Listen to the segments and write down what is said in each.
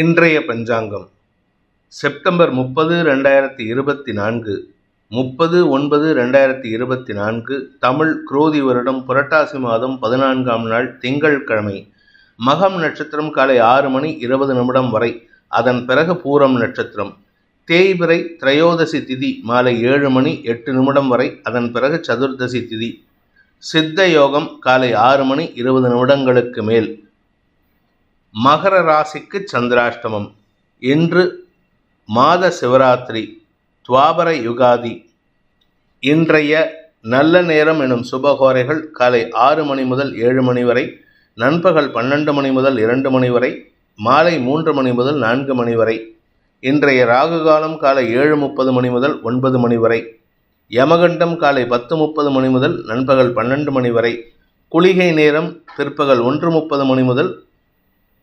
இன்றைய பஞ்சாங்கம். செப்டம்பர் முப்பது ரெண்டாயிரத்தி இருபத்தி நான்கு. முப்பது ஒன்பது ரெண்டாயிரத்தி இருபத்தி நான்கு. தமிழ் குரோதி வருடம் புரட்டாசி மாதம் பதினான்காம் நாள் திங்கட்கிழமை மகம் நட்சத்திரம் காலை ஆறு மணி இருபது நிமிடம் வரை. அதன் பிறகு பூரம் நட்சத்திரம். தேய்பிறை திரையோதசி திதி மாலை ஏழு மணி எட்டு நிமிடம் வரை. அதன் பிறகு சதுர்தசி திதி. சித்த யோகம் காலை ஆறு மணி இருபது நிமிடங்களுக்கு மேல். மகர ராசிக்கு சந்திராஷ்டமம். இன்று மாத சிவராத்திரி துவாபர யுகாதி. இன்றைய நல்ல நேரம் எனும் சுபகோரைகள் காலை ஆறு மணி முதல் ஏழு மணி வரை நண்பகல் பன்னெண்டு மணி முதல் இரண்டு மணி வரை மாலை மூன்று மணி முதல் நான்கு மணி வரை இன்றைய ராகு காலம் காலை ஏழு முப்பது மணி முதல் ஒன்பது மணி வரை யமகண்டம் காலை பத்து முப்பது மணி முதல் நண்பகல் பன்னெண்டு மணி வரை குளிகை நேரம் பிற்பகல் ஒன்று முப்பது மணி முதல்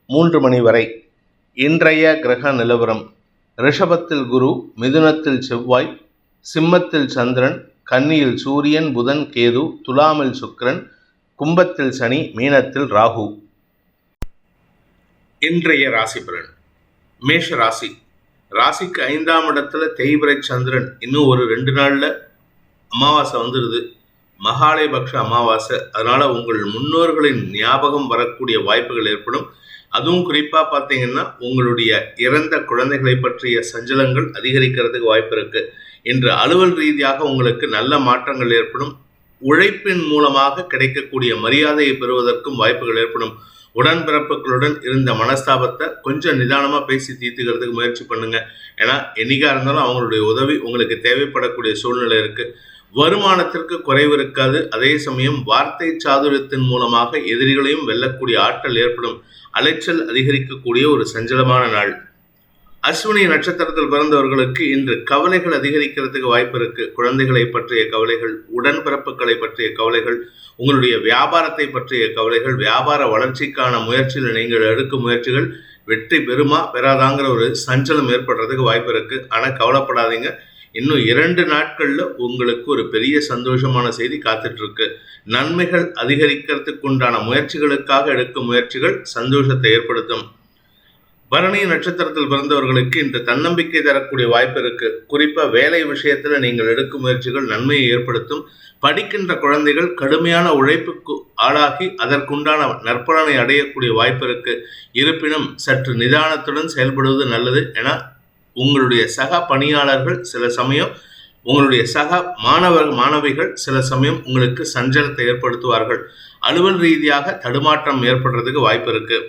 மூன்று மணி வரை. இன்றைய கிரக நிலவரம். ரிஷபத்தில் குரு மிதுனத்தில் செவ்வாய் சிம்மத்தில் சந்திரன் கன்னியில் சூரியன் புதன் கேது துலாமில் சுக்கிரன் கும்பத்தில் சனி மீனத்தில் ராகு. இன்றைய ராசி பலன். மேஷ ராசி. ராசிக்கு ஐந்தாம் இடத்துல தேய்பிரை சந்திரன் இன்னும் ஒரு ரெண்டு நாள்ல அமாவாசை வந்துடுது மகாலயபக்ஷ அமாவாசை. அதனால உங்கள் முன்னோர்களின் ஞாபகம் வரக்கூடிய வாய்ப்புகள் ஏற்படும். அதுவும் குறிப்பா பார்த்தீங்கன்னா உங்களுடைய இறந்த குழந்தைகளை பற்றிய சஞ்சலங்கள் அதிகரிக்கிறதுக்கு வாய்ப்பு இருக்கு. இன்று அலுவல் ரீதியாக உங்களுக்கு நல்ல மாற்றங்கள் ஏற்படும். உழைப்பின் மூலமாக கிடைக்கக்கூடிய மரியாதையை பெறுவதற்கும் வாய்ப்புகள் ஏற்படும். உடன்பிறப்புகளுடன் இருந்த மனஸ்தாபத்தை கொஞ்சம் நிதானமாக பேசி தீர்த்துக்கிறதுக்கு முயற்சி பண்ணுங்க. ஏன்னா என்னைக்காக இருந்தாலும் அவங்களுடைய உதவி உங்களுக்கு தேவைப்படக்கூடிய சூழ்நிலை இருக்குது வருமானத்திற்கு குறைவு இருக்காது. அதே சமயம் வார்த்தை சாதுரியத்தின் மூலமாக எதிரிகளையும் வெல்லக்கூடிய ஆற்றல் ஏற்படும். அலைச்சல் அதிகரிக்கக்கூடிய ஒரு சஞ்சலமான நாள். அஸ்வினி நட்சத்திரத்தில் பிறந்தவர்களுக்கு இன்று கவலைகள் அதிகரிக்கிறதுக்கு வாய்ப்பு இருக்கு. குழந்தைகளை பற்றிய கவலைகள் உடன்பிறப்புகளை பற்றிய கவலைகள் உங்களுடைய வியாபாரத்தை பற்றிய கவலைகள் வியாபார வளர்ச்சிக்கான முயற்சியில் நீங்கள் எடுக்கும் முயற்சிகள் வெற்றி பெறுமா பெறாதாங்கிற ஒரு சஞ்சலம் ஏற்படுறதுக்கு வாய்ப்பு இருக்கு. ஆனால் கவலைப்படாதீங்க. இன்னும் இரண்டு நாட்களில் உங்களுக்கு ஒரு பெரிய சந்தோஷமான செய்தி காத்துட்ருக்கு. நன்மைகள் அதிகரிக்கிறதுக்கு உண்டான முயற்சிகளுக்காக எடுக்கும் முயற்சிகள் சந்தோஷத்தை ஏற்படுத்தும். பரணி நட்சத்திரத்தில் பிறந்தவர்களுக்கு இன்று தன்னம்பிக்கை தரக்கூடிய வாய்ப்பு இருக்கு. குறிப்பா வேலை விஷயத்துல நீங்கள் எடுக்கும் முயற்சிகள் நன்மையை ஏற்படுத்தும். படிக்கின்ற குழந்தைகள் கடுமையான உழைப்புக்கு ஆளாகி அதற்குண்டான நற்பலனை அடையக்கூடிய வாய்ப்பு இருக்கு. இருப்பினும் சற்று நிதானத்துடன் செயல்படுவது நல்லது என உங்களுடைய சக பணியாளர்கள் சில சமயம் உங்களுடைய சக மாணவர் மாணவிகள் சில சமயம் உங்களுக்கு சஞ்சலத்தை ஏற்படுத்துவார்கள். அலுவல் ரீதியாக தடுமாற்றம் ஏற்படுறதுக்கு வாய்ப்பு இருக்கு.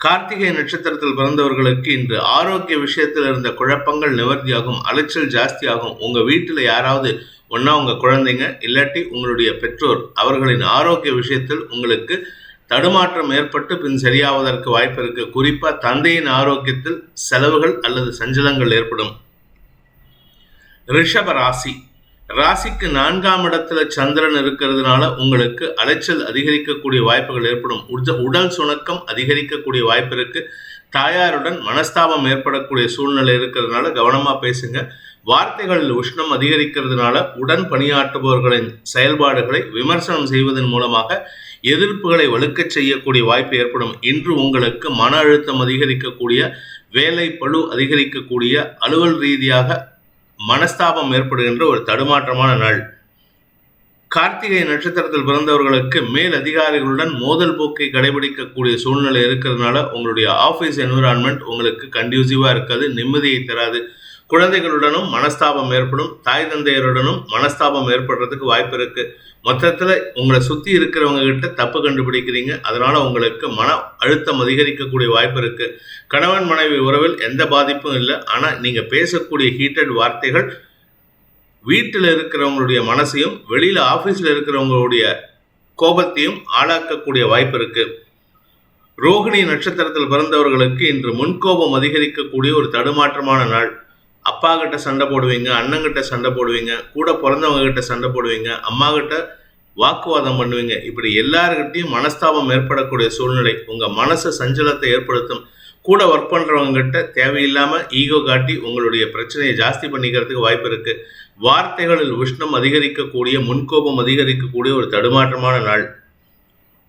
கார்த்திகை நட்சத்திரத்தில் பிறந்தவர்களுக்கு இன்று ஆரோக்கிய விஷயத்தில் இருந்த குழப்பங்கள் நிவர்த்தியாகும் அலைச்சல் ஜாஸ்தியாகும். உங்க வீட்டில் யாராவது ஒன்னா உங்க குழந்தைங்க இல்லாட்டி உங்களுடைய பெற்றோர் அவர்களின் ஆரோக்கிய விஷயத்தில் உங்களுக்கு தடுமாற்றம் ஏற்பட்டு பின் சரியாவதற்கு வாய்ப்பு இருக்கு குறிப்பா தந்தையின் ஆரோக்கியத்தில் செலவுகள் அல்லது சஞ்சலங்கள் ஏற்படும். ரிஷப ராசி. ராசிக்கு நான்காம் இடத்துல சந்திரன் இருக்கிறதுனால உங்களுக்கு அலைச்சல் அதிகரிக்கக்கூடிய வாய்ப்புகள் ஏற்படும். உடல் சுணக்கம் அதிகரிக்கக்கூடிய வாய்ப்பு இருக்கு தாயாருடன் மனஸ்தாபம் ஏற்படக்கூடிய சூழ்நிலை இருக்கிறதுனால கவனமா பேசுங்க. வார்த்தைகளில் உஷ்ணம் அதிகரிக்கிறதுனால உடன் பணியாற்றுபவர்களின் செயல்பாடுகளை விமர்சனம் செய்வதன் மூலமாக எதிர்ப்புகளை வலுக்கச் செய்யக்கூடிய வாய்ப்பு ஏற்படும். இன்று உங்களுக்கு மன அழுத்தம் அதிகரிக்கக்கூடிய வேலை பழு அதிகரிக்கக்கூடிய அலுவல் ரீதியாக மனஸ்தாபம் ஏற்படுகின்ற ஒரு தடுமாற்றமான நாள். கார்த்திகை நட்சத்திரத்தில் பிறந்தவர்களுக்கு மேல் அதிகாரிகளுடன் மோதல் போக்கை கடைபிடிக்கக்கூடிய சூழ்நிலை இருக்கிறதுனால உங்களுடைய ஆஃபீஸ் என்விரான்மெண்ட் உங்களுக்கு கன்டியூசிவாக இருக்காது நிம்மதியை தராது. குழந்தைகளுடனும் மனஸ்தாபம் ஏற்படும் தாய் தந்தையருடனும் மனஸ்தாபம் ஏற்படுறதுக்கு வாய்ப்பு இருக்கு. மொத்தத்தில் உங்களை சுற்றி இருக்கிறவங்க கிட்ட தப்பு கண்டுபிடிக்கிறீங்க. அதனால உங்களுக்கு மன அழுத்தம் அதிகரிக்கக்கூடிய வாய்ப்பு இருக்கு. கணவன் மனைவி உறவில் எந்த பாதிப்பும் இல்லை. ஆனால் நீங்கள் பேசக்கூடிய ஹீட்டட் வார்த்தைகள் வீட்டில் இருக்கிறவங்களுடைய மனசையும் வெளியில் ஆஃபீஸில் இருக்கிறவங்களுடைய கோபத்தையும் ஆளாக்கக்கூடிய வாய்ப்பு இருக்கு. ரோகிணி நட்சத்திரத்தில் பிறந்தவர்களுக்கு இன்று முன்கோபம் அதிகரிக்கக்கூடிய ஒரு தடுமாற்றமான நாள். அப்பா கிட்ட சண்டை போடுவீங்க அண்ணங்கிட்ட சண்டை போடுவீங்க கூட பிறந்தவங்க கிட்ட சண்டை போடுவீங்க அம்மா கிட்ட வாக்குவாதம் பண்ணுவீங்க. இப்படி எல்லாருக்கிட்டையும் மனஸ்தாபம் ஏற்படக்கூடிய சூழ்நிலை உங்க மனசு சஞ்சலத்தை ஏற்படுத்தும். கூட ஒர்க் பண்றவங்க கிட்ட தேவையில்லாம ஈகோ காட்டி உங்களுடைய பிரச்சனையை ஜாஸ்தி பண்ணிக்கிறதுக்கு வாய்ப்பு இருக்கு. வார்த்தைகளில் உஷ்ணம் அதிகரிக்கக்கூடிய முன்கோபம் அதிகரிக்கக்கூடிய ஒரு தடுமாற்றமான நாள்.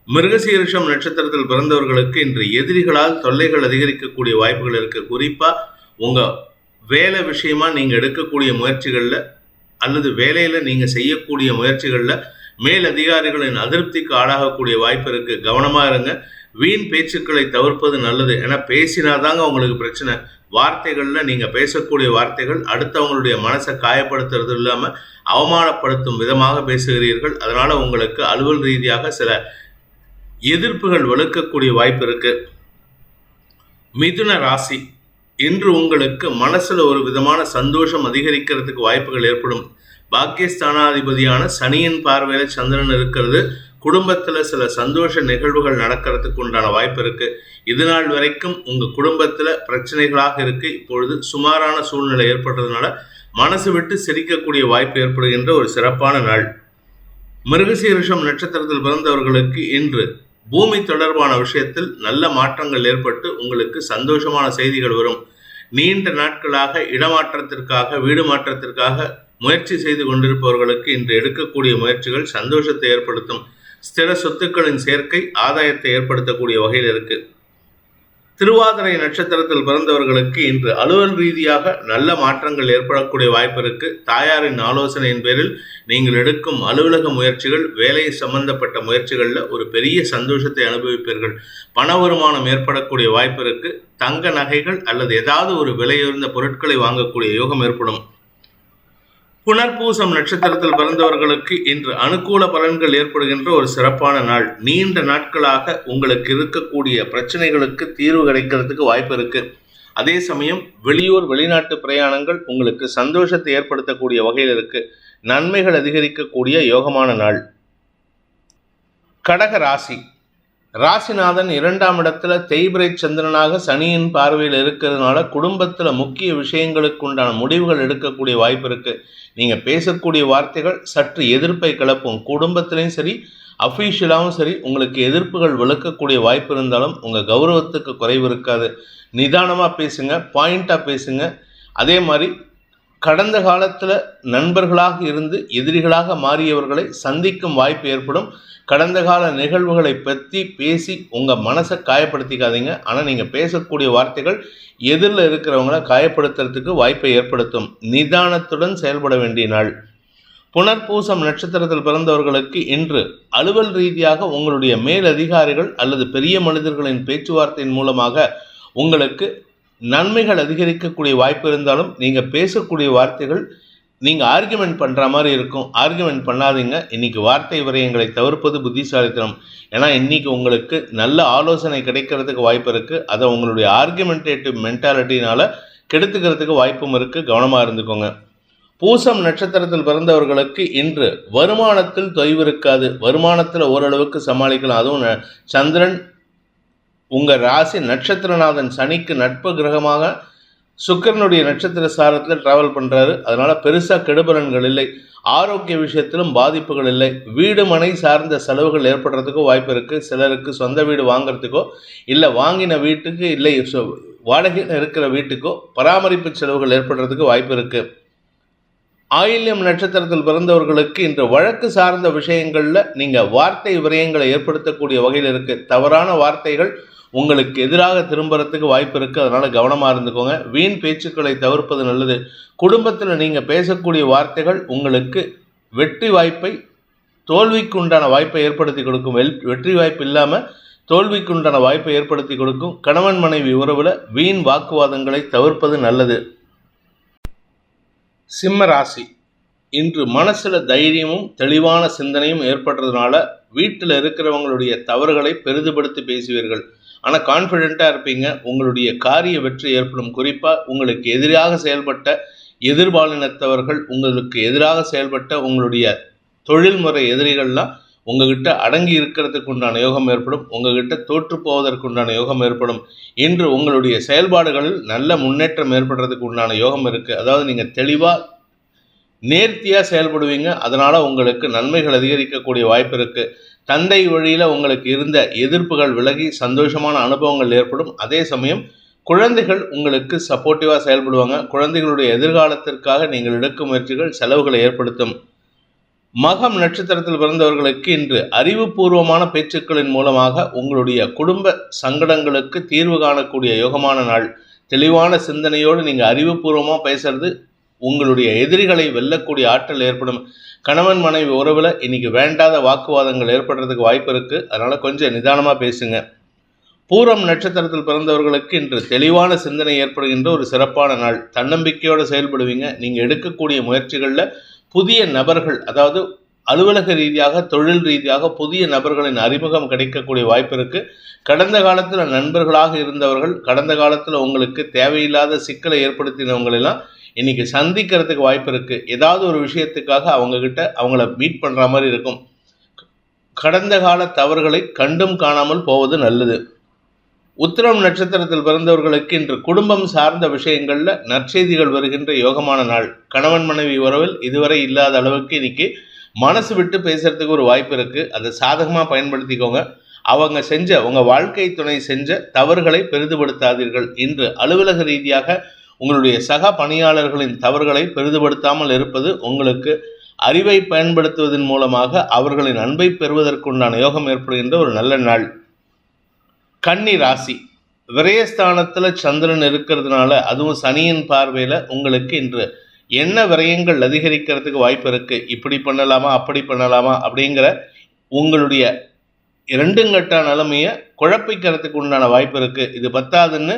மிருகசீரிஷம் நட்சத்திரத்தில் பிறந்தவர்களுக்கு இன்று எதிரிகளால் தொல்லைகள் அதிகரிக்கக்கூடிய வாய்ப்புகள் இருக்கு. குறிப்பா உங்க வேலை விஷயமா நீங்கள் எடுக்கக்கூடிய முயற்சிகளில் அல்லது வேலையில் நீங்கள் செய்யக்கூடிய முயற்சிகளில் மேல் அதிகாரிகளின் அதிருப்திக்கு ஆளாகக்கூடிய வாய்ப்பு இருக்கு. கவனமாக இருங்க. வீண் பேச்சுக்களை தவிர்ப்பது நல்லது. ஏன்னா பேசினாதாங்க உங்களுக்கு பிரச்சனை. வார்த்தைகளில் நீங்கள் பேசக்கூடிய வார்த்தைகள் அடுத்தவங்களுடைய மனசை காயப்படுத்துறது இல்லாமல் அவமானப்படுத்தும் விதமாக பேசுகிறீர்கள். அதனால் உங்களுக்கு அலுவல் ரீதியாக சில எதிர்ப்புகள் வலுக்கக்கூடிய வாய்ப்பு இருக்கு. மிதுன ராசி. இன்று உங்களுக்கு மனசுல ஒரு விதமான சந்தோஷம் அதிகரிக்கிறதுக்கு வாய்ப்புகள் ஏற்படும். பாக்கியஸ்தானாதிபதியான சனியின் பார்வையில சந்திரன் இருக்கிறது. குடும்பத்துல சில சந்தோஷ நிகழ்வுகள் நடக்கிறதுக்கு உண்டான வாய்ப்பு இருக்கு. இது நாள் வரைக்கும் உங்க குடும்பத்துல பிரச்சனைகளாக இருக்கு. இப்பொழுது சுமாரான சூழ்நிலை ஏற்பட்டதுனால மனசு விட்டு சிரிக்கக்கூடிய வாய்ப்பு ஏற்படுகின்ற ஒரு சிறப்பான நாள். மிருகசீரிஷம் நட்சத்திரத்தில் பிறந்தவர்களுக்கு இன்று பூமி தொடர்பான விஷயத்தில் நல்ல மாற்றங்கள் ஏற்பட்டு உங்களுக்கு சந்தோஷமான செய்திகள் வரும். நீண்ட நாட்களாக இடமாற்றத்திற்காக வீடு மாற்றத்திற்காக முயற்சி செய்து கொண்டிருப்பவர்களுக்கு இன்று எடுக்கக்கூடிய முயற்சிகள் சந்தோஷத்தை ஏற்படுத்தும். ஸ்திர சொத்துக்களின் சேர்க்கை ஆதாயத்தை ஏற்படுத்தக்கூடிய வகையில் இருக்குது திருவாதிரை நட்சத்திரத்தில் பிறந்தவர்களுக்கு இன்று அலுவல் ரீதியாக நல்ல மாற்றங்கள் ஏற்படக்கூடிய வாய்ப்பு இருக்கு. தாயாரின் ஆலோசனையின் பேரில் நீங்கள் எடுக்கும் அலுவலக முயற்சிகள் வேலை சம்பந்தப்பட்ட முயற்சிகளில் ஒரு பெரிய சந்தோஷத்தை அனுபவிப்பீர்கள். பண வருமானம் ஏற்படக்கூடிய வாய்ப்பு இருக்கு. தங்க நகைகள் அல்லது ஏதாவது ஒரு விலையுயர்ந்த பொருட்களை வாங்கக்கூடிய யோகம் ஏற்படும். புனர்பூசம் நட்சத்திரத்தில் பிறந்தவர்களுக்கு இன்று அனுகூல பலன்கள் ஏற்படுகின்ற ஒரு சிறப்பான நாள். நீண்ட நாட்களாக உங்களுக்கு இருக்கக்கூடிய பிரச்சனைகளுக்கு தீர்வு கிடைக்கிறதுக்கு வாய்ப்பு இருக்கு. அதே சமயம் வெளியூர் வெளிநாட்டு பிரயாணங்கள் உங்களுக்கு சந்தோஷத்தை ஏற்படுத்தக்கூடிய வகையில் இருக்கு. நன்மைகள் அதிகரிக்கக்கூடிய யோகமான நாள். கடக ராசி. ராசிநாதன் இரண்டாம் இடத்துல தேய்பிரை சந்திரனாக சனியின் பார்வையில் இருக்கிறதுனால குடும்பத்தில் முக்கிய விஷயங்களுக்கு உண்டான முடிவுகள் எடுக்கக்கூடிய வாய்ப்பு இருக்கு. நீங்கள் பேசக்கூடிய வார்த்தைகள் சற்று எதிர்ப்பை கிளப்பும். குடும்பத்திலையும் சரி அஃபீஷியலாகவும் சரி உங்களுக்கு எதிர்ப்புகள் விளக்கக்கூடிய வாய்ப்பு இருந்தாலும் உங்கள் கௌரவத்துக்கு குறைவு இருக்காது. நிதானமாக பேசுங்க பாயிண்ட்டாக பேசுங்க. அதே மாதிரி கடந்த காலத்தில் நண்பர்களாக இருந்து எதிரிகளாக மாறியவர்களை சந்திக்கும் வாய்ப்பு ஏற்படும். கடந்த கால நிகழ்வுகளை பற்றி பேசி உங்கள் மனசை காயப்படுத்திக்காதீங்க. ஆனால் நீங்கள் பேசக்கூடிய வார்த்தைகள் எதிரில் இருக்கிறவங்கள காயப்படுத்துறதுக்கு வாய்ப்பை ஏற்படுத்தும். நிதானத்துடன் செயல்பட வேண்டிய நாள். புனர்பூசம் நட்சத்திரத்தில் பிறந்தவர்களுக்கு இன்று அலுவல் ரீதியாக உங்களுடைய மேல் அதிகாரிகள் அல்லது பெரிய மனிதர்களின் பேச்சுவார்த்தையின் மூலமாக உங்களுக்கு நன்மைகள் அதிகரிக்கக்கூடிய வாய்ப்பு இருந்தாலும் நீங்கள் பேசக்கூடிய வார்த்தைகள் நீங்கள் ஆர்கியுமெண்ட் பண்ணுற மாதிரி இருக்கும். ஆர்கியுமெண்ட் பண்ணாதீங்க. இன்னைக்கு வார்த்தை விரயங்களை தவிர்ப்பது புத்திசாலித்தனம். ஏன்னா இன்னைக்கு உங்களுக்கு நல்ல ஆலோசனை கிடைக்கிறதுக்கு வாய்ப்பு இருக்குது அதை உங்களுடைய ஆர்குமெண்டேட்டிவ் மென்டாலிட்டினால் கெடுத்துக்கிறதுக்கு வாய்ப்பும் இருக்குது கவனமாக இருந்துக்கோங்க. பூசம் நட்சத்திரத்தில் பிறந்தவர்களுக்கு இன்று வருமானத்தில் தொய்வு இருக்காது. வருமானத்தில் ஓரளவுக்கு சமாளிக்கலாம். அதுவும் ந- சந்திரன் உங்கள் ராசி நட்சத்திரநாதன் சனிக்கு நட்பு கிரகமாக சுக்கிரனுடைய நட்சத்திர சாரத்தில் ட்ராவல் பண்ணுறாரு அதனால் பெருசாக கெடுபலன்கள் இல்லை. ஆரோக்கிய விஷயத்திலும் பாதிப்புகள் இல்லை. வீடு மனை சார்ந்த செலவுகள் ஏற்படுறதுக்கோ வாய்ப்பு இருக்குது சிலருக்கு சொந்த வீடு வாங்குறதுக்கோ இல்லை வாங்கின வீட்டுக்கு இல்லை சொ- வாடகையில் இருக்கிற வீட்டுக்கோ பராமரிப்பு செலவுகள் ஏற்படுறதுக்கு வாய்ப்பு இருக்குது ஆயில்யம் நட்சத்திரத்தில் பிறந்தவர்களுக்கு இன்று வழக்கு சார்ந்த விஷயங்களில் நீங்கள் வார்த்தை விரயங்களை ஏற்படுத்தக்கூடிய வகையில் இருக்குது தவறான வார்த்தைகள் உங்களுக்கு எதிராக திரும்புறதுக்கு வாய்ப்பு இருக்குது அதனால் கவனமாக இருந்துக்கோங்க. வீண் பேச்சுக்களை தவிர்ப்பது நல்லது. குடும்பத்தில் நீங்கள் பேசக்கூடிய வார்த்தைகள் உங்களுக்கு வெற்றி வாய்ப்பை தோல்விக்கு உண்டான வாய்ப்பை ஏற்படுத்தி கொடுக்கும். வெல் வெற்றி வாய்ப்பு இல்லாமல் தோல்விக்கு உண்டான வாய்ப்பை ஏற்படுத்தி கொடுக்கும். கணவன் மனைவி உறவில் வீண் வாக்குவாதங்களை தவிர்ப்பது நல்லது. சிம்ம ராசி. இன்று மனசுல தைரியமும் தெளிவான சிந்தனையும் ஏற்படுறதுனால வீட்டில் இருக்கிறவங்களுடைய தவறுகளை பெரிதுபடுத்தி பேசுவீர்கள். ஆனால் கான்ஃபிடெண்ட்டாக இருப்பீங்க. உங்களுடைய காரிய வெற்றி ஏற்படும். குறிப்பாக உங்களுக்கு எதிராக செயல்பட்ட எதிர்பாலினத்தவர்கள் உங்களுக்கு எதிராக செயல்பட்ட உங்களுடைய தொழில்முறை எதிரிகள்லாம் உங்ககிட்ட அடங்கி இருக்கிறதுக்கு உண்டான யோகம் ஏற்படும். உங்ககிட்ட தோற்று போவதற்கு உண்டான யோகம் ஏற்படும். இன்று உங்களுடைய செயல்பாடுகளில் நல்ல முன்னேற்றம் ஏற்படுறதுக்கு உண்டான யோகம் இருக்குது அதாவது நீங்கள் தெளிவாக நேர்த்தியாக செயல்படுவீங்க. அதனால் உங்களுக்கு நன்மைகள் அதிகரிக்கக்கூடிய வாய்ப்பு இருக்குது தந்தை வழியில் உங்களுக்கு இருந்த எதிர்ப்புகள் விலகி சந்தோஷமான அனுபவங்கள் ஏற்படும். அதே சமயம் குழந்தைகள் உங்களுக்கு சப்போர்ட்டிவாக செயல்படுவாங்க. குழந்தைகளுடைய எதிர்காலத்திற்காக நீங்கள் எடுக்கும் முயற்சிகள் செலவுகளை ஏற்படுத்தும். மகம் நட்சத்திரத்தில் பிறந்தவர்களுக்கு இன்று அறிவுபூர்வமான பேச்சுக்களின் மூலமாக உங்களுடைய குடும்ப சங்கடங்களுக்கு தீர்வு காணக்கூடிய யோகமான நாள். தெளிவான சிந்தனையோடு நீங்கள் அறிவுபூர்வமாக பேசுறது உங்களுடைய எதிரிகளை வெல்லக்கூடிய ஆற்றல் ஏற்படும். கணவன் மனைவி உறவில் இன்னைக்கு வேண்டாத வாக்குவாதங்கள் ஏற்படுறதுக்கு வாய்ப்பு இருக்குது அதனால் கொஞ்சம் நிதானமாக பேசுங்க. பூரம் நட்சத்திரத்தில் பிறந்தவர்களுக்கு இன்று தெளிவான சிந்தனை ஏற்படுகின்ற ஒரு சிறப்பான நாள். தன்னம்பிக்கையோடு செயல்படுவீங்க. நீங்கள் எடுக்கக்கூடிய முயற்சிகளில் புதிய நபர்கள் அதாவது அலுவலக ரீதியாக தொழில் ரீதியாக புதிய நபர்களின் அறிமுகம் கிடைக்கக்கூடிய வாய்ப்பு இருக்குது கடந்த காலத்தில் நண்பர்களாக இருந்தவர்கள் கடந்த காலத்தில் உங்களுக்கு தேவையில்லாத சிக்கலை ஏற்படுத்தினவங்களெல்லாம் இன்னைக்கு சந்திக்கிறதுக்கு வாய்ப்பு இருக்குது ஏதாவது ஒரு விஷயத்துக்காக அவங்கக்கிட்ட அவங்கள மீட் பண்ணுற மாதிரி இருக்கும். கடந்த கால தவறுகளை கண்டும் காணாமல் போவது நல்லது. உத்திரம் நட்சத்திரத்தில் பிறந்தவர்களுக்கு இன்று குடும்பம் சார்ந்த விஷயங்களில் நற்செய்திகள் வருகின்ற யோகமான நாள். கணவன் மனைவி உறவில் இதுவரை இல்லாத அளவுக்கு இன்னைக்கு மனசு விட்டு பேசுறதுக்கு ஒரு வாய்ப்பு இருக்குது அதை சாதகமாக பயன்படுத்திக்கோங்க. அவங்க செஞ்ச உங்கள் வாழ்க்கை துணை செஞ்ச தவறுகளை பெரிதுபடுத்தாதீர்கள். இன்று அலுவலக ரீதியாக உங்களுடைய சக பணியாளர்களின் தவறுகளை பெரிதுபடுத்தாமல் இருப்பது உங்களுக்கு அறிவை பயன்படுத்துவதன் மூலமாக அவர்களின் அன்பை பெறுவதற்குண்டான யோகம் ஏற்படுகின்ற ஒரு நல்ல நாள். கன்னி ராசி. விரயஸ்தானத்தில் சந்திரன் இருக்கிறதுனால அதுவும் சனியின் பார்வையில் உங்களுக்கு இன்று என்ன விரயங்கள் அதிகரிக்கிறதுக்கு வாய்ப்பு இருக்குது இப்படி பண்ணலாமா? அப்படி பண்ணலாமா? அப்படிங்கிற உங்களுடைய இரண்டுங்கட்ட நிலைமையை குழப்பிக்கிறதுக்கு உண்டான வாய்ப்பு இருக்குது இது பத்தாதுன்னு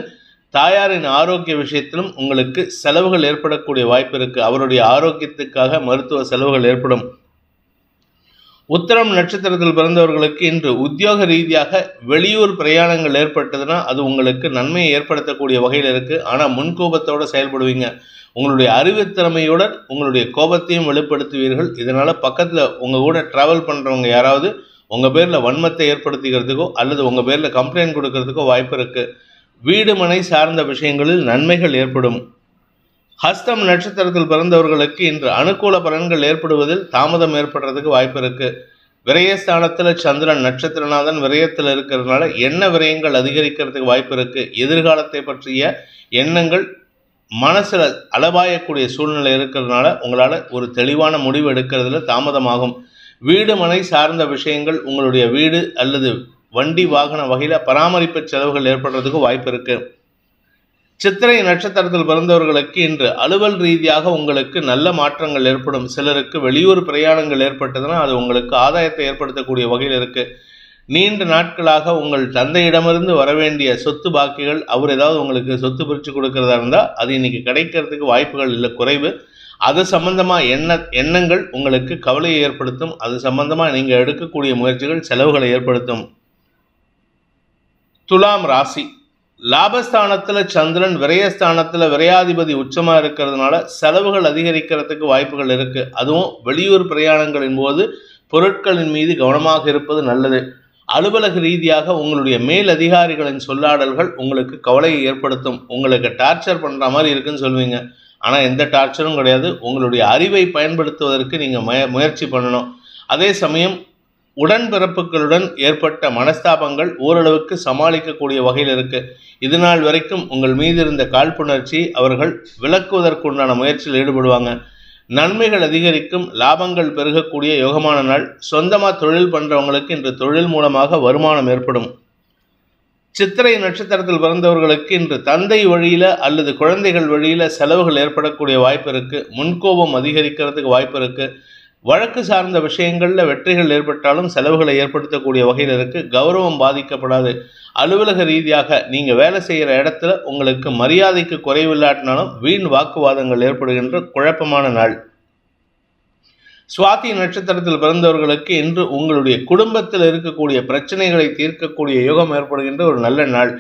தாயாரின் ஆரோக்கிய விஷயத்திலும் உங்களுக்கு செலவுகள் ஏற்படக்கூடிய வாய்ப்பு இருக்குது அவருடைய ஆரோக்கியத்துக்காக மருத்துவ செலவுகள் ஏற்படும். உத்தரம் நட்சத்திரத்தில் பிறந்தவர்களுக்கு இன்று உத்தியோக ரீதியாக வெளியூர் பிரயாணங்கள் ஏற்பட்டதுன்னா அது உங்களுக்கு நன்மையை ஏற்படுத்தக்கூடிய வகையில் இருக்குது ஆனால் முன்கோபத்தோடு செயல்படுவீங்க. உங்களுடைய அறிவுத்திறமையுடன் உங்களுடைய கோபத்தையும் வெளிப்படுத்துவீர்கள். இதனால் பக்கத்தில் உங்கள் கூட ட்ராவல் பண்ணுறவங்க யாராவது உங்கள் பேரில் வன்மத்தை ஏற்படுத்திக்கிறதுக்கோ அல்லது உங்கள் பேரில் கம்ப்ளைண்ட் கொடுக்கறதுக்கோ வாய்ப்பு இருக்குது வீடு மனை சார்ந்த விஷயங்களில் நன்மைகள் ஏற்படும். ஹஸ்தம் நட்சத்திரத்தில் பிறந்தவர்களுக்கு இன்று அனுகூல பலன்கள் ஏற்படுவதில் தாமதம் ஏற்படுறதுக்கு வாய்ப்பு இருக்கு. விரயஸ்தானத்தில் சந்திரன் நட்சத்திரநாதன் விரயத்தில் இருக்கிறதுனால என்ன விரயங்கள் அதிகரிக்கிறதுக்கு வாய்ப்பு இருக்கு. எதிர்காலத்தை பற்றிய எண்ணங்கள் மனசில் அளவாயக்கூடிய சூழ்நிலை இருக்கிறதுனால உங்களால் ஒரு தெளிவான முடிவு எடுக்கிறதுல தாமதமாகும். வீடு மனை சார்ந்த விஷயங்கள் உங்களுடைய வீடு அல்லது வண்டி வாகன வகையில் பராமரிப்பு செலவுகள் ஏற்படுறதுக்கு வாய்ப்பு இருக்குது சித்திரை நட்சத்திரத்தில் பிறந்தவர்களுக்கு இன்று அலுவல் ரீதியாக உங்களுக்கு நல்ல மாற்றங்கள் ஏற்படும். சிலருக்கு வெளியூர் பிரயாணங்கள் ஏற்பட்டதுன்னா அது உங்களுக்கு ஆதாயத்தை ஏற்படுத்தக்கூடிய வகையில் இருக்கு. நீண்ட நாட்களாக உங்கள் தந்தையிடமிருந்து வரவேண்டிய சொத்து பாக்கிகள் அவர் ஏதாவது உங்களுக்கு சொத்து பிரித்து கொடுக்கறதா இருந்தால் அது இன்னைக்கு கிடைக்கிறதுக்கு வாய்ப்புகள் இல்லை குறைவு. அது சம்பந்தமாக எண்ண எண்ணங்கள் உங்களுக்கு கவலையை ஏற்படுத்தும். அது சம்பந்தமாக நீங்கள் எடுக்கக்கூடிய முயற்சிகள் செலவுகளை ஏற்படுத்தும். துலாம் ராசி. லாபஸ்தானத்தில் சந்திரன் விரயஸ்தானத்தில் விரையாதிபதி உச்சமாக இருக்கிறதுனால செலவுகள் அதிகரிக்கிறதுக்கு வாய்ப்புகள் இருக்குது அதுவும் வெளியூர் பிரயாணங்களின் போது பொருட்களின் மீது கவனமாக இருப்பது நல்லது. அலுவலக ரீதியாக உங்களுடைய மேல் அதிகாரிகளின் சொல்லாடல்கள் உங்களுக்கு கவலையை ஏற்படுத்தும். உங்களுக்கு டார்ச்சர் பண்ணுற மாதிரி இருக்குன்னு சொல்லுவீங்க ஆனால் எந்த டார்ச்சரும் கிடையாது. உங்களுடைய அறிவை பயன்படுத்துவதற்கு நீங்கள் முயற்சி பண்ணணும். அதே சமயம் உடன்பிறப்புகளுடன் ஏற்பட்ட மனஸ்தாபங்கள் ஓரளவுக்கு சமாளிக்கக்கூடிய வகையில் இருக்கு. இது நாள் வரைக்கும் உங்கள் மீது இருந்த காழ்ப்புணர்ச்சி அவர்கள் விளக்குவதற்குண்டான முயற்சியில் ஈடுபடுவாங்க. நன்மைகள் அதிகரிக்கும் லாபங்கள் பெருகக்கூடிய யோகமான நாள். சொந்தமாக தொழில் பண்ணுறவங்களுக்கு இன்று தொழில் மூலமாக வருமானம் ஏற்படும். சித்திரை நட்சத்திரத்தில் பிறந்தவர்களுக்கு இன்று தந்தை வழியில் அல்லது குழந்தைகள் வழியில் செலவுகள் ஏற்படக்கூடிய வாய்ப்பு இருக்குது முன்கோபம் அதிகரிக்கிறதுக்கு வாய்ப்பு இருக்குது வழக்கு சார்ந்த விஷயங்களில் வெற்றிகள் ஏற்பட்டாலும் செலவுகளை ஏற்படுத்தக்கூடிய வகையில் இருக்குது கௌரவம் பாதிக்கப்படாது. அலுவலக ரீதியாக நீங்கள் வேலை செய்கிற இடத்துல உங்களுக்கு மரியாதைக்கு குறைவில்லாட்டினாலும் வீண் வாக்குவாதங்கள் ஏற்படுகின்ற குழப்பமான நாள். சுவாதி நட்சத்திரத்தில் பிறந்தவர்களுக்கு இன்று உங்களுடைய குடும்பத்தில் இருக்கக்கூடிய பிரச்சனைகளை தீர்க்கக்கூடிய யோகம் ஏற்படுகின்ற ஒரு நல்ல நாள்.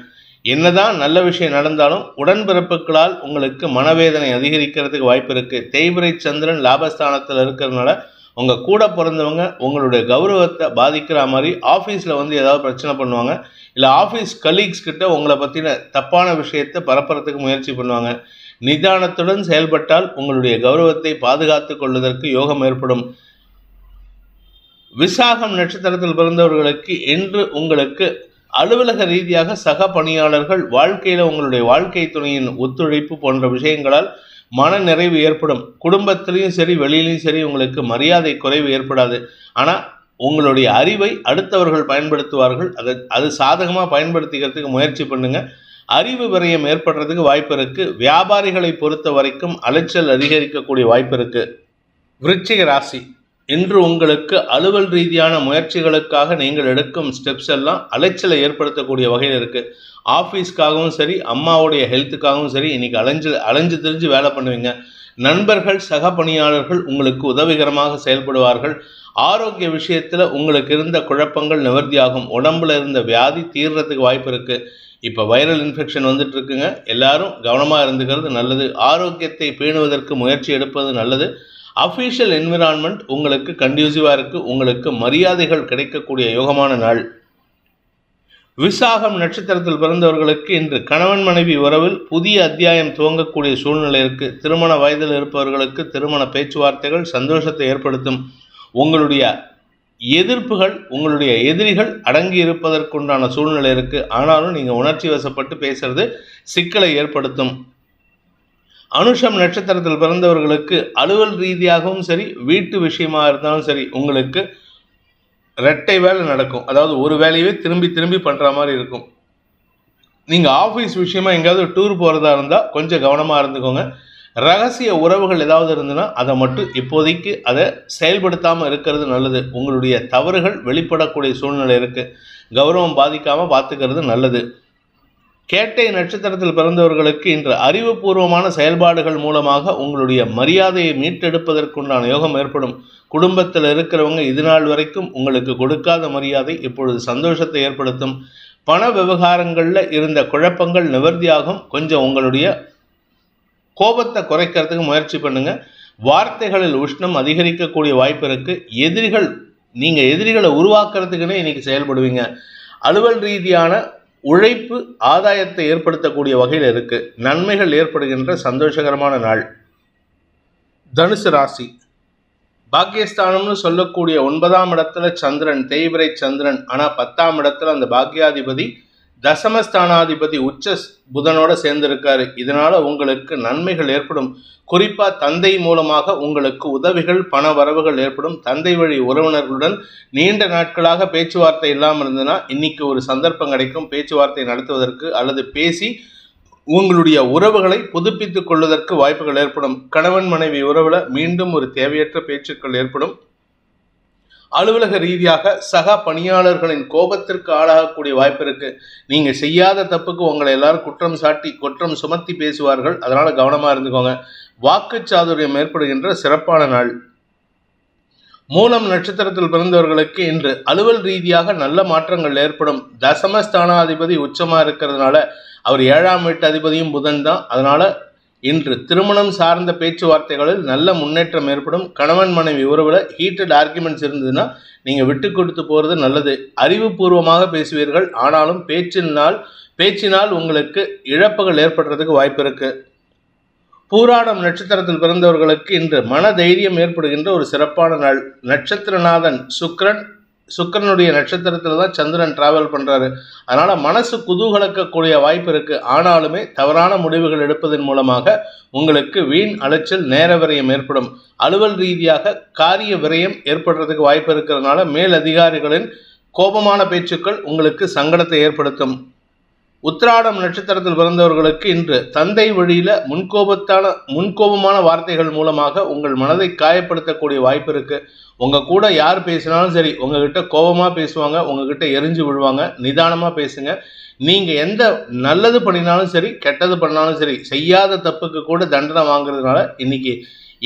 என்னதான் நல்ல விஷயம் நடந்தாலும் உடன்பிறப்புகளால் உங்களுக்கு மனவேதனை அதிகரிக்கிறதுக்கு வாய்ப்பு இருக்குது தேய்பிரை சந்திரன் லாபஸ்தானத்தில் இருக்கிறதுனால உங்கள் கூட பிறந்தவங்க உங்களுடைய கௌரவத்தை பாதிக்கிற மாதிரி ஆஃபீஸில் வந்து ஏதாவது பிரச்சனை பண்ணுவாங்க இல்லை ஆஃபீஸ் கலீக்ஸ் கிட்ட உங்களை பற்றின தப்பான விஷயத்தை பரப்புறதுக்கு முயற்சி பண்ணுவாங்க. நிதானத்துடன் செயல்பட்டால் உங்களுடைய கௌரவத்தை பாதுகாத்து கொள்வதற்கு யோகம் ஏற்படும். விசாகம் நட்சத்திரத்தில் பிறந்தவர்களுக்கு இன்று உங்களுக்கு அலுவலக ரீதியாக சக பணியாளர்கள் வாழ்க்கையில் உங்களுடைய வாழ்க்கை துணையின் ஒத்துழைப்பு போன்ற விஷயங்களால் மன நிறைவு ஏற்படும். குடும்பத்திலையும் சரி வெளியிலையும் சரி உங்களுக்கு மரியாதை குறைவு ஏற்படாது. ஆனால் உங்களுடைய அறிவை அடுத்தவர்கள் பயன்படுத்துவார்கள். அதை அது சாதகமாக பயன்படுத்திக்கிறதுக்கு முயற்சி பண்ணுங்கள் அறிவு விரயம் ஏற்படுறதுக்கு வாய்ப்பு இருக்குது வியாபாரிகளை பொறுத்த வரைக்கும் அலைச்சல் அதிகரிக்கக்கூடிய வாய்ப்பு இருக்குது விருச்சிக ராசி. இன்று உங்களுக்கு அலுவல் ரீதியான முயற்சிகளுக்காக நீங்கள் எடுக்கும் ஸ்டெப்ஸ் எல்லாம் அலைச்சலை ஏற்படுத்தக்கூடிய வகையில் இருக்குது ஆஃபீஸ்க்காகவும் சரி அம்மாவுடைய ஹெல்த்துக்காகவும் சரி இன்றைக்கி அலைஞ்சு அலைஞ்சு தெரிஞ்சு வேலை பண்ணுவீங்க. நண்பர்கள் சக பணியாளர்கள் உங்களுக்கு உதவிகரமாக செயல்படுவார்கள். ஆரோக்கிய விஷயத்தில் உங்களுக்கு இருந்த குழப்பங்கள் நிவர்த்தியாகும். உடம்புல இருந்த வியாதி தீர்றதுக்கு வாய்ப்பு இருக்குது இப்போ வைரல் இன்ஃபெக்ஷன் வந்துட்டு இருக்குங்க. எல்லாரும் கவனமாக இருந்துக்கிறது நல்லது. ஆரோக்கியத்தை பேணுவதற்கு முயற்சி எடுப்பது நல்லது. அஃபீஷியல் என்விரான்மெண்ட் உங்களுக்கு கண்டியூசிவாக இருக்குது உங்களுக்கு மரியாதைகள் கிடைக்கக்கூடிய யோகமான நாள். விசாகம் நட்சத்திரத்தில் பிறந்தவர்களுக்கு இன்று கணவன் மனைவி உறவில் புதிய அத்தியாயம் துவங்கக்கூடிய சூழ்நிலை இருக்கு. திருமண வயதில் இருப்பவர்களுக்கு திருமண பேச்சுவார்த்தைகள் சந்தோஷத்தை ஏற்படுத்தும். உங்களுடைய எதிர்ப்புகள் உங்களுடைய எதிரிகள் அடங்கி இருப்பதற்குண்டான சூழ்நிலை இருக்கு. ஆனாலும் நீங்கள் உணர்ச்சி வசப்பட்டு பேசுறது சிக்கலை ஏற்படுத்தும். அனுஷம் நட்சத்திரத்தில் பிறந்தவர்களுக்கு அலுவல் ரீதியாகவும் சரி வீட்டு விஷயமா இருந்தாலும் சரி உங்களுக்கு ரெட்டை வேலை நடக்கும். அதாவது ஒரு வேலையவே திரும்பி திரும்பி பண்ணுற மாதிரி இருக்கும். நீங்கள் ஆஃபீஸ் விஷயமா எங்கேயாவது டூர் போகிறதா இருந்தால் கொஞ்சம் கவனமாக இருந்துக்கோங்க. ரகசிய உறவுகள் ஏதாவது இருந்ததுன்னா அதை மட்டும் இப்போதைக்கு அதை செயல்படுத்தாமல் இருக்கிறது நல்லது. உங்களுடைய தவறுகள் வெளிப்படக்கூடிய சூழ்நிலை இருக்குது கௌரவம் பாதிக்காமல் பார்த்துக்கிறது நல்லது. கேட்டை நட்சத்திரத்தில் பிறந்தவர்களுக்கு இன்று அறிவுபூர்வமான செயல்பாடுகள் மூலமாக உங்களுடைய மரியாதையை மீட்டெடுப்பதற்குண்டான யோகம் ஏற்படும். குடும்பத்தில் இருக்கிறவங்க இது நாள் வரைக்கும் உங்களுக்கு கொடுக்காத மரியாதை இப்பொழுது சந்தோஷத்தை ஏற்படுத்தும். பண விவகாரங்களில் இருந்த குழப்பங்கள் நிவர்த்தியாகும். கொஞ்சம் உங்களுடைய கோபத்தை குறைக்கிறதுக்கு முயற்சி பண்ணுங்க. வார்த்தைகளில் உஷ்ணம் அதிகரிக்கக்கூடிய வாய்ப்பு இருக்கு. எதிரிகள் நீங்க எதிரிகளை உருவாக்குறதுக்குன்னே இன்னைக்கு செயல்படுவீங்க. அலுவல் ரீதியான உழைப்பு ஆதாயத்தை ஏற்படுத்தக்கூடிய வகையில் இருக்கு. நன்மைகள் ஏற்படுகின்ற சந்தோஷகரமான நாள். தனுசு ராசி. பாக்கியஸ்தானம்னு சொல்லக்கூடிய ஒன்பதாம் இடத்துல சந்திரன் தேய்விரை சந்திரன். ஆனால் பத்தாம் இடத்துல அந்த பாக்கியாதிபதி தசமஸ்தானாதிபதி உச்ச புதனோட சேர்ந்திருக்காரு. இதனால உங்களுக்கு நன்மைகள் ஏற்படும். குறிப்பா தந்தை மூலமாக உங்களுக்கு உதவிகள் பண வரவுகள் ஏற்படும். தந்தை வழி உறவினர்களுடன் நீண்ட நாட்களாக பேச்சுவார்த்தை இல்லாமல் இருந்ததுன்னா இன்னைக்கு ஒரு சந்தர்ப்பம் கிடைக்கும். பேச்சுவார்த்தை நடத்துவதற்கு அல்லது பேசி உங்களுடைய உறவுகளை புதுப்பித்துக் கொள்வதற்கு வாய்ப்புகள் ஏற்படும். கணவன் மனைவி உறவுல மீண்டும் ஒரு தேவையற்ற பேச்சுக்கள் ஏற்படும். அலுவலக ரீதியாக சக பணியாளர்களின் கோபத்திற்கு ஆளாகக்கூடிய வாய்ப்பு இருக்கு. நீங்க செய்யாத தப்புக்கு உங்களை எல்லாரும் குற்றம் சாட்டி குற்றம் சுமத்தி பேசுவார்கள். அதனால கவனமா இருந்துக்கோங்க. வாக்கு சாதுரியம் ஏற்படுகின்ற சிறப்பான நாள். மூலம் நட்சத்திரத்தில் பிறந்தவர்களுக்கு இன்று அலுவல் ரீதியாக நல்ல மாற்றங்கள் ஏற்படும். தசமஸ்தானாதிபதி உச்சமா இருக்கிறதுனால அவர் ஏழாம் வீட்டு அதிபதியும் புதன் தான். அதனால இன்று திருமணம் சார்ந்த பேச்சுவார்த்தைகளில் நல்ல முன்னேற்றம் ஏற்படும். கணவன் மனைவி உறவில் ஹீட்டட் ஆர்குமெண்ட்ஸ் இருந்ததுன்னா நீங்கள் விட்டு கொடுத்து போகிறது நல்லது. அறிவுபூர்வமாக பேசுவீர்கள். ஆனாலும் பேச்சினால் பேச்சினால் உங்களுக்கு இழப்புகள் ஏற்படுறதுக்கு வாய்ப்பு இருக்கு. பூராடம் நட்சத்திரத்தில் பிறந்தவர்களுக்கு இன்று மன தைரியம் ஏற்படுகின்ற ஒரு சிறப்பான நாள். நட்சத்திரநாதன் சுக்ரன் சுக்கரனுடைய நட்சத்திரத்தில் தான் சந்திரன் டிராவல் பண்ணுறாரு அதனால் மனசு குதூகலக்கக்கூடிய வாய்ப்பு இருக்குது ஆனாலுமே தவறான முடிவுகள் எடுப்பதன் மூலமாக உங்களுக்கு வீண் அலைச்சல் நேர விரயம் ஏற்படும். அலுவல் ரீதியாக காரிய விரயம் ஏற்படுறதுக்கு வாய்ப்பு இருக்கிறதுனால மேல் அதிகாரிகளின் கோபமான பேச்சுக்கள் உங்களுக்கு சங்கடத்தை ஏற்படுத்தும். உத்திராடம் நட்சத்திரத்தில் பிறந்தவர்களுக்கு இன்று தந்தை வழியில முன்கோபத்தான முன்கோபமான வார்த்தைகள் மூலமாக உங்கள் மனதை காயப்படுத்தக்கூடிய வாய்ப்பு இருக்கு. உங்க கூட யார் பேசினாலும் சரி உங்ககிட்ட கோபமா பேசுவாங்க உங்ககிட்ட எரிஞ்சு விழுவாங்க நிதானமா பேசுங்க. நீங்க எந்த நல்லது பண்ணினாலும் சரி கெட்டது பண்ணாலும் சரி செய்யாத தப்புக்கு கூட தண்டனை வாங்குறதுனால இன்னைக்கு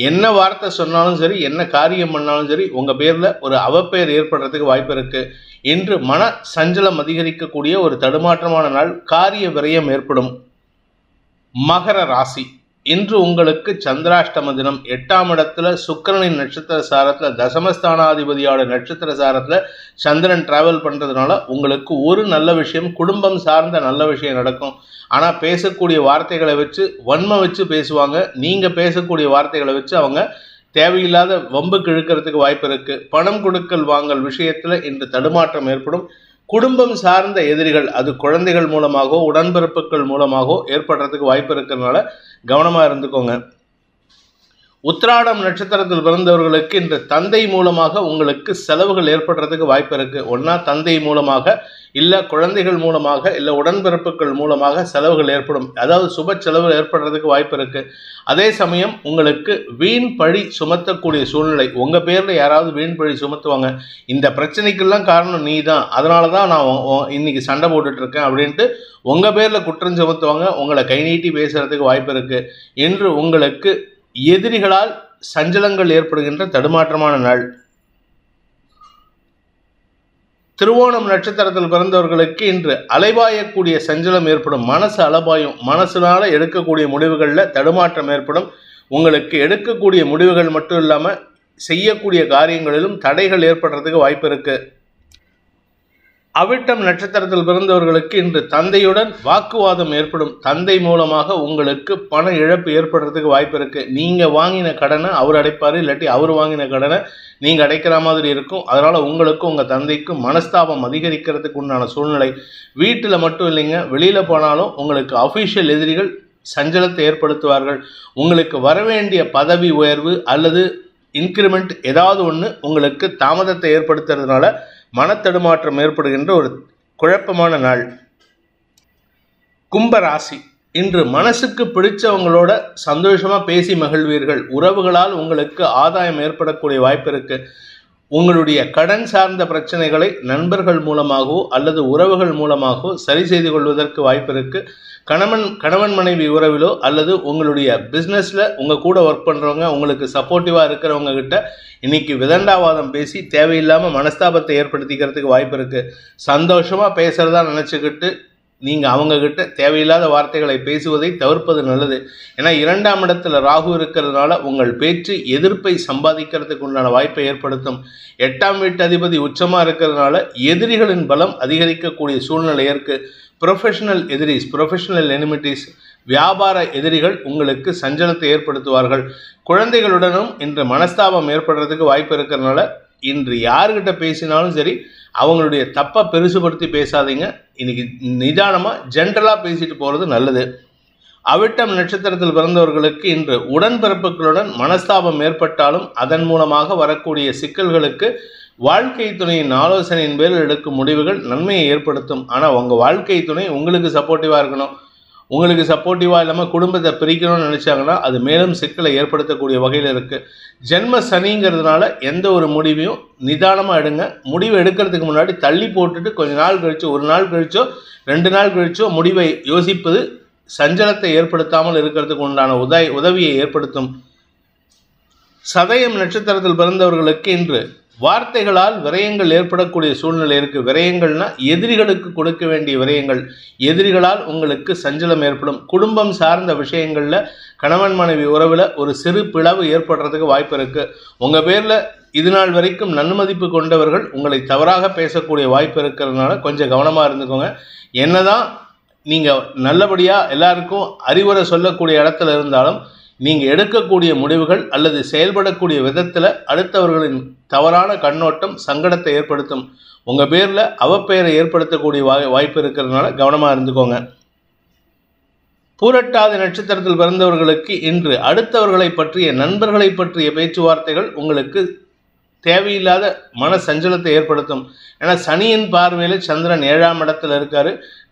என்ன வார்த்தை சொன்னாலும் சரி என்ன காரியம் பண்ணாலும் சரி உங்கள் பேரில் ஒரு அவப்பெயர் ஏற்படுறதுக்கு வாய்ப்பு இருக்குது இன்று மன சஞ்சலம் அதிகரிக்கக்கூடிய ஒரு தடுமாற்றமான நாள் காரிய விரயம் ஏற்படும் மகர ராசி. இன்று உங்களுக்கு சந்திராஷ்டம தினம். எட்டாம் இடத்துல சுக்கிரனின் நட்சத்திர சாரத்துல தசமஸ்தானாதிபதியோட நட்சத்திர சாரத்துல சந்திரன் டிராவல் பண்றதுனால உங்களுக்கு ஒரு நல்ல விஷயம் குடும்பம் சார்ந்த நல்ல விஷயம் நடக்கும். ஆனா பேசக்கூடிய வார்த்தைகளை வச்சு வன்மை வச்சு பேசுவாங்க. நீங்க பேசக்கூடிய வார்த்தைகளை வச்சு அவங்க தேவையில்லாத வம்புக்கு இழுக்கிறதுக்கு வாய்ப்பு இருக்கு. பணம் கொடுக்கல் வாங்கல் விஷயத்துல இன்று தடுமாற்றம் ஏற்படும். குடும்பம் சார்ந்த எதிரிகள் அது குழந்தைகள் மூலமாகவோ உடன்பிறப்புகள் மூலமாகவோ ஏற்படுறதுக்கு வாய்ப்பு இருக்கிறதுனால கவனமாக இருந்துக்கோங்க. உத்திராடம் நட்சத்திரத்தில் பிறந்தவர்களுக்கு இன்று தந்தை மூலமாக உங்களுக்கு செலவுகள் ஏற்படுறதுக்கு வாய்ப்பு இருக்கு. ஒன்றா தந்தை மூலமாக இல்லை குழந்தைகள் மூலமாக இல்லை உடன்பிறப்புகள் மூலமாக செலவுகள் ஏற்படும். அதாவது சுப செலவு ஏற்படுறதுக்கு வாய்ப்பு இருக்கு. அதே சமயம் உங்களுக்கு வீண் பழி சுமத்தக்கூடிய சூழ்நிலை உங்கள் பேரில் யாராவது வீண் பழி சுமத்துவாங்க. இந்த பிரச்சனைக்கெல்லாம் காரணம் நீ தான் அதனால தான் நான் இன்னைக்கு சண்டை போட்டுட்டு இருக்கேன் அப்படின்ட்டு உங்கள் பேரில் குற்றம் சுமத்துவாங்க. உங்களை கை நீட்டி பேசுறதுக்கு வாய்ப்பு இருக்கு. என்று உங்களுக்கு எதிரிகளால் சஞ்சலங்கள் ஏற்படுகின்ற தடுமாற்றமான நாள். திருவோணம் நட்சத்திரத்தில் பிறந்தவர்களுக்கு இன்று அலைபாயக்கூடிய சஞ்சலம் ஏற்படும். மனசு அலபாயும். மனசுனால எடுக்கக்கூடிய முடிவுகளில் தடுமாற்றம் ஏற்படும். உங்களுக்கு எடுக்கக்கூடிய முடிவுகள் மட்டும் இல்லாமல் செய்யக்கூடிய காரியங்களிலும் தடைகள் ஏற்படுறதுக்கு வாய்ப்பு இருக்குது அவிட்டம் நட்சத்திரத்தில் பிறந்தவர்களுக்கு இன்று தந்தையுடன் வாக்குவாதம் ஏற்படும். தந்தை மூலமாக உங்களுக்கு பண இழப்பு ஏற்படுறதுக்கு வாய்ப்பு இருக்கு. நீங்க வாங்கின கடனை அவர் அடைப்பாரு இல்லாட்டி அவர் வாங்கின கடனை நீங்க அடைக்கிற மாதிரி இருக்கும். அதனால உங்களுக்கும் உங்க தந்தைக்கும் மனஸ்தாபம் அதிகரிக்கிறதுக்கு உண்டான சூழ்நிலை. வீட்டில் மட்டும் இல்லைங்க வெளியில போனாலும் உங்களுக்கு அஃபிஷியல் எதிரிகள் சஞ்சலத்தை ஏற்படுத்துவார்கள். உங்களுக்கு வரவேண்டிய பதவி உயர்வு அல்லது இன்க்ரிமெண்ட் ஏதாவது ஒன்று உங்களுக்கு தாமதத்தை ஏற்படுத்துறதுனால மனத்தடுமாற்றம் ஏற்படுகின்ற ஒரு குழப்பமான நாள். கும்ப ராசி இன்று மனசுக்கு பிடிச்சவங்களோட சந்தோஷமாக பேசி மகிழ்வீர்கள். உறவுகளால் உங்களுக்கு ஆதாயம் ஏற்படக்கூடிய வாய்ப்பு இருக்கு. உங்களுடைய கடன் சார்ந்த பிரச்சனைகளை நண்பர்கள் மூலமாகவோ அல்லது உறவுகள் மூலமாகவோ சரி செய்து கொள்வதற்கு வாய்ப்பு இருக்குது கணவன் கணவன் மனைவி உறவிலோ அல்லது உங்களுடைய பிஸ்னஸில் உங்கள் கூட ஒர்க் பண்ணுறவங்க உங்களுக்கு சப்போர்ட்டிவாக இருக்கிறவங்க கிட்ட இன்னைக்கு விதண்டாவாதம் பேசி தேவையில்லாமல் மனஸ்தாபத்தை ஏற்படுத்திக்கிறதுக்கு வாய்ப்பு இருக்குது சந்தோஷமாக பேசுகிறதா நினச்சிக்கிட்டு நீங்கள் அவங்கக்கிட்ட தேவையில்லாத வார்த்தைகளை பேசுவதை தவிர்ப்பது நல்லது. ஏன்னா இரண்டாம் இடத்துல ராகு இருக்கிறதுனால உங்கள் பேச்சு எதிர்ப்பை சம்பாதிக்கிறதுக்கு உண்டான வாய்ப்பை ஏற்படுத்தும். எட்டாம் வீட்டு அதிபதி உச்சமாக இருக்கிறதுனால எதிரிகளின் பலம் அதிகரிக்கக்கூடிய சூழ்நிலை ஏற்கு ப்ரொஃபஷனல் எதிரிஸ் ப்ரொஃபஷனல் எனிமிட்டிஸ் வியாபார எதிரிகள் உங்களுக்கு சஞ்சலத்தை ஏற்படுத்துவார்கள். குழந்தைகளுடனும் இன்று மனஸ்தாபம் ஏற்படுறதுக்கு வாய்ப்பு இருக்கிறதுனால இன்று யாருக்கிட்ட பேசினாலும் சரி அவங்களுடைய தப்பை பெருசுபடுத்தி பேசாதீங்க. இன்னைக்கு நிதானமாக ஜென்ரலாக பேசிட்டு போகிறது நல்லது. அவிட்டம் நட்சத்திரத்தில் பிறந்தவர்களுக்கு இன்று உடன்பிறப்புகளுடன் மனஸ்தாபம் ஏற்பட்டாலும் அதன் மூலமாக வரக்கூடிய சிக்கல்களுக்கு வாழ்க்கை துணையின் ஆலோசனையின் பேரில் எடுக்கும் முடிவுகள் நன்மையை ஏற்படுத்தும். ஆனால் உங்கள் வாழ்க்கை துணை உங்களுக்கு சப்போர்ட்டிவாக இருக்கணும். உங்களுக்கு சப்போர்ட்டிவாக இல்லாமல் குடும்பத்தை பிரிக்கணும்னு நினச்சாங்கன்னா அது மேலும் சிக்கலை ஏற்படுத்தக்கூடிய வகையில் இருக்குது ஜென்ம சனிங்கிறதுனால எந்த ஒரு முடிவையும் நிதானமாக எடுங்க. முடிவு எடுக்கிறதுக்கு முன்னாடி தள்ளி போட்டுட்டு கொஞ்ச நாள் கழிச்சோ ஒரு நாள் கழிச்சோ ரெண்டு நாள் கழிச்சோ முடிவை யோசிப்பது சஞ்சலத்தை ஏற்படுத்தாமல் இருக்கிறதுக்கு உண்டான உதவி உதவியை ஏற்படுத்தும். சதயம் நட்சத்திரத்தில் பிறந்தவர்களுக்கு இன்று வார்த்தைகளால் விரயங்கள் ஏற்படக்கூடிய சூழ்நிலை இருக்குது விரயங்கள்னா எதிரிகளுக்கு கொடுக்க வேண்டிய விரயங்கள். எதிரிகளால் உங்களுக்கு சஞ்சலம் ஏற்படும். குடும்பம் சார்ந்த விஷயங்களில் கணவன் மனைவி உறவில் ஒரு சிறு பிளவு ஏற்படுறதுக்கு வாய்ப்பு இருக்குது உங்கள் பேரில் இது நாள் வரைக்கும் நன்மதிப்பு கொண்டவர்கள் உங்களை தவறாக பேசக்கூடிய வாய்ப்பு இருக்கிறதுனால கொஞ்சம் கவனமாக இருந்துக்கோங்க. என்னதான் நீங்கள் நல்லபடியாக எல்லாருக்கும் அறிவுரை சொல்லக்கூடிய இடத்துல இருந்தாலும் நீங்கள் எடுக்கக்கூடிய முடிவுகள் அல்லது செயல்படக்கூடிய விதத்தில் அடுத்தவர்களின் தவறான கண்ணோட்டம் சங்கடத்தை ஏற்படுத்தும். உங்கள் பேரில் அவப்பெயரை ஏற்படுத்தக்கூடிய வாய் வாய்ப்பு இருக்கிறதுனால கவனமாக இருந்துக்கோங்க. பூரட்டாதி நட்சத்திரத்தில் பிறந்தவர்களுக்கு இன்று அடுத்தவர்களை பற்றிய நண்பர்களை பற்றிய பேச்சுவார்த்தைகள் உங்களுக்கு தேவையில்லாத மன சஞ்சலத்தை ஏற்படுத்தும். ஏன்னா சனியின் பார்வையில் சந்திரன் ஏழாம் இடத்துல இருக்காரு.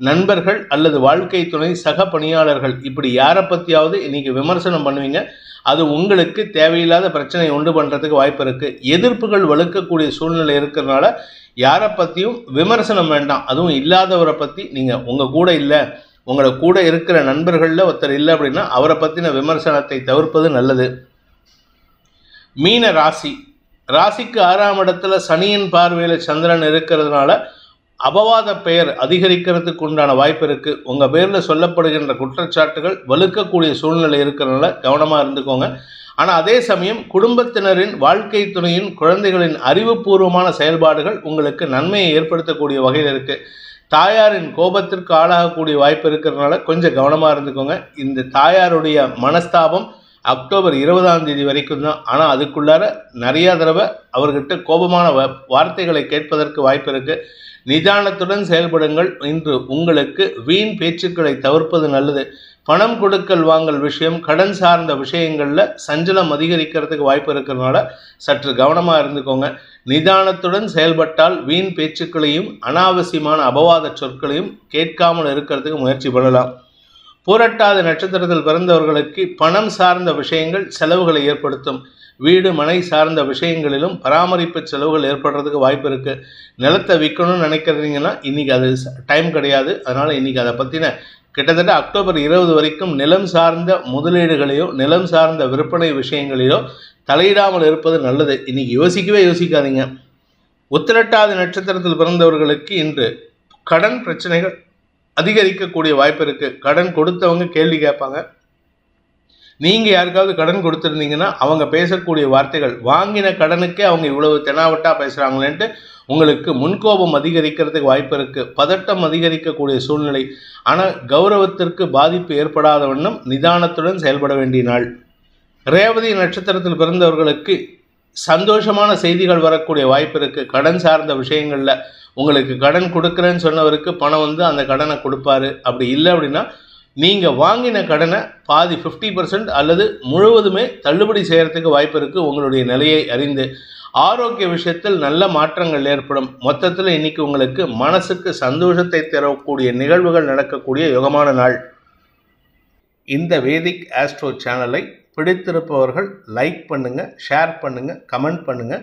நண்பர்கள் அல்லது வாழ்க்கை துணை சக பணியாளர்கள் இப்படி யாரை பற்றியாவது இன்னைக்கு விமர்சனம் பண்ணுவீங்க. அது உங்களுக்கு தேவையில்லாத பிரச்சனையை உண்டு பண்ணுறதுக்கு வாய்ப்பு இருக்குது எதிர்ப்புகள் வலுக்கக்கூடிய சூழ்நிலை இருக்கிறதுனால யாரை பற்றியும் விமர்சனம் வேண்டாம். அதுவும் இல்லாதவரை பற்றி நீங்கள் உங்கள் கூட இல்லை உங்களை கூட இருக்கிற நண்பர்களில் ஒருத்தர் இல்லை அப்படின்னா அவரை பற்றின விமர்சனத்தை தவிர்ப்பது நல்லது. மீன ராசி ராசிக்கு ஆறாம் இடத்துல சனியின் பார்வையில் சந்திரன் இருக்கிறதுனால அபவாத பெயர் அதிகரிக்கிறதுக்கு உண்டான வாய்ப்பு இருக்கு. உங்க பேரில் சொல்லப்படுகின்ற குற்றச்சாட்டுகள் வலுக்கக்கூடிய சூழ்நிலை இருக்கிறதுனால கவனமாக இருந்துக்கோங்க. ஆனால் அதே சமயம் குடும்பத்தினரின் வாழ்க்கை துணையின் குழந்தைகளின் அறிவுபூர்வமான செயல்பாடுகள் உங்களுக்கு நன்மையை ஏற்படுத்தக்கூடிய வகையில் இருக்கு. தாயாரின் கோபத்திற்கு ஆளாகக்கூடிய வாய்ப்பு இருக்கிறதுனால கொஞ்சம் கவனமாக இருந்துக்கோங்க. இந்த தாயாருடைய மனஸ்தாபம் அக்டோபர் இருபதாம் தேதி வரைக்கும் தான். ஆனால் அதுக்குள்ளார நிறையா தடவை அவர்கிட்ட கோபமான வ- வார்த்தைகளை கேட்பதற்கு வாய்ப்பு இருக்கு. நிதானத்துடன் செயல்படுங்கள். இன்று உங்களுக்கு வீண் பேச்சுக்களை தவிர்ப்பது நல்லது. பணம் கொடுக்கல் வாங்கல் விஷயம் கடன் சார்ந்த விஷயங்களில் சஞ்சலம் அதிகரிக்கிறதுக்கு வாய்ப்பு இருக்கிறதுனால சற்று கவனமாக இருந்துக்கோங்க. நிதானத்துடன் செயல்பட்டால் வீண் பேச்சுக்களையும் அனாவசியமான அபவாத சொற்களையும் கேட்காமல் இருக்கிறதுக்கு முயற்சி பண்ணலாம். பூரட்டாத நட்சத்திரத்தில் பிறந்தவர்களுக்கு பணம் சார்ந்த விஷயங்கள் செலவுகளை ஏற்படுத்தும். வீடு மனை சார்ந்த விஷயங்களிலும் பராமரிப்பு செலவுகள் ஏற்படுறதுக்கு வாய்ப்பு இருக்கு. நிலத்தை விற்கணும்னு நினைக்கிறீங்கன்னா இன்னைக்கு அது டைம் கிடையாது. அதனால இன்னைக்கு அதை பற்றின கிட்டத்தட்ட அக்டோபர் இருபது வரைக்கும் நிலம் சார்ந்த முதலீடுகளையோ நிலம் சார்ந்த விற்பனை விஷயங்களையோ தலையிடாமல் இருப்பது நல்லது. இன்னைக்கு யோசிக்கவே யோசிக்காதீங்க. உத்திரட்டாதி நட்சத்திரத்தில் பிறந்தவர்களுக்கு இன்று கடன் பிரச்சனைகள் அதிகரிக்கக்கூடிய வாய்ப்பு இருக்கு. கடன் கொடுத்தவங்க கேள்வி கேட்பாங்க. நீங்கள் யாருக்காவது கடன் கொடுத்துருந்தீங்கன்னா அவங்க பேசக்கூடிய வார்த்தைகள் வாங்கின கடனுக்கே அவங்க இவ்வளவு தெனாவட்டா பேசுகிறாங்களேன்ட்டு உங்களுக்கு முன்கோபம் அதிகரிக்கிறதுக்கு வாய்ப்பு இருக்கு. பதட்டம் அதிகரிக்கக்கூடிய சூழ்நிலை. ஆனால் கௌரவத்திற்கு பாதிப்பு ஏற்படாத வண்ணம் நிதானத்துடன் செயல்பட வேண்டிய நாள். ரேவதி நட்சத்திரத்தில் பிறந்தவர்களுக்கு சந்தோஷமான செய்திகள் வரக்கூடிய வாய்ப்பு இருக்கு. கடன் சார்ந்த விஷயங்களில் உங்களுக்கு கடன் கொடுக்குறேன்னு சொன்னவருக்கு பணம் வந்து அந்த கடனை கொடுப்பாரு. அப்படி இல்லை அப்படின்னா நீங்கள் வாங்கின கடனை பாதி ஃபிஃப்டி பர்சன்ட் அல்லது முழுவதுமே தள்ளுபடி செய்கிறதுக்கு வாய்ப்பு இருக்குது உங்களுடைய நிலையை அறிந்து. ஆரோக்கிய விஷயத்தில் நல்ல மாற்றங்கள் ஏற்படும். மொத்தத்தில் இன்னைக்கு உங்களுக்கு மனசுக்கு சந்தோஷத்தை தரக்கூடிய நிகழ்வுகள் நடக்கக்கூடிய யுகமான நாள். இந்த வேதிக் ஆஸ்ட்ரோ சேனலை பிடித்திருப்பவர்கள் லைக் பண்ணுங்கள் ஷேர் பண்ணுங்கள் கமெண்ட் பண்ணுங்கள்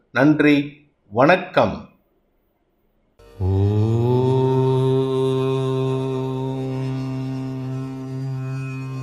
நன்றி வணக்கம் ஓ